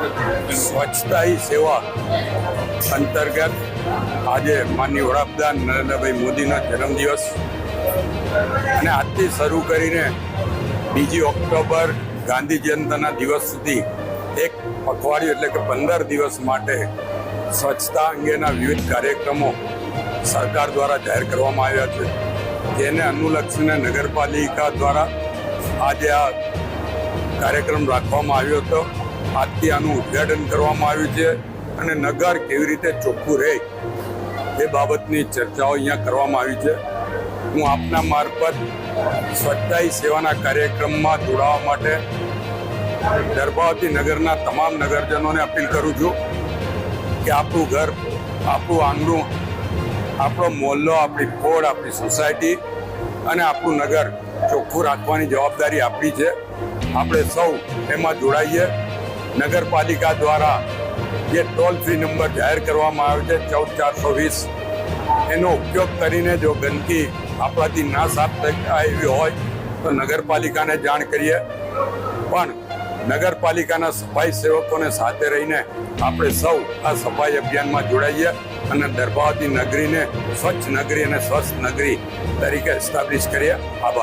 સ્વચ્છતા હી સેવા અંતર્ગત આજે માનની વડાપ્રધાન નરેન્દ્રભાઈ મોદીનો જન્મદિવસ. અને આજથી શરૂ કરીને બીજી ઓક્ટોબર ગાંધી જયંતિના દિવસ સુધી એક પખવાડિયું એટલે કે પંદર દિવસ માટે સ્વચ્છતા અંગેના વિવિધ કાર્યક્રમો સરકાર દ્વારા જાહેર કરવામાં આવ્યા છે. જેને અનુલક્ષીને નગરપાલિકા દ્વારા આજે આ કાર્યક્રમ રાખવામાં આવ્યો હતો. આજથી આનું ઉદ્ઘાટન કરવામાં આવ્યું છે અને નગર કેવી રીતે ચોખ્ખું રહે એ બાબતની ચર્ચાઓ અહીંયા કરવામાં આવી છે. હું આપના મારફત સ્વચ્છતા સેવાના કાર્યક્રમમાં જોડાવા માટે ગર્ભાવતી નગરના તમામ નગરજનોને અપીલ કરું છું કે આપણું ઘર, આપણું આંગણું, આપણો મોહલ્લો, આપણી કોડ આપણી સોસાયટી અને આપણું નગર ચોખ્ખું રાખવાની જવાબદારી આપણી છે. આપણે સૌ એમાં જોડાઈએ નગરપાલિકા દ્વારા જે ટોલ ફ્રી નંબર જાહેર કરવામાં આવ્યો છે, ચૌદ ચારસો વીસ, એનો ઉપયોગ કરીને જો ગંદકી આપણાથી ના સાફ થાય હોય, તો નગરપાલિકાને જાણ કરીએ. પણ નગરપાલિકાના સફાઈ સેવકોને સાથે રહીને આપણે સૌ આ સફાઈ અભિયાનમાં જોડાઈએ અને દર્ભાવતી નગરીને સ્વચ્છ નગરી અને સ્વસ્થ નગરી તરીકે એસ્ટાબ્લિશ કરીએ. આભાર.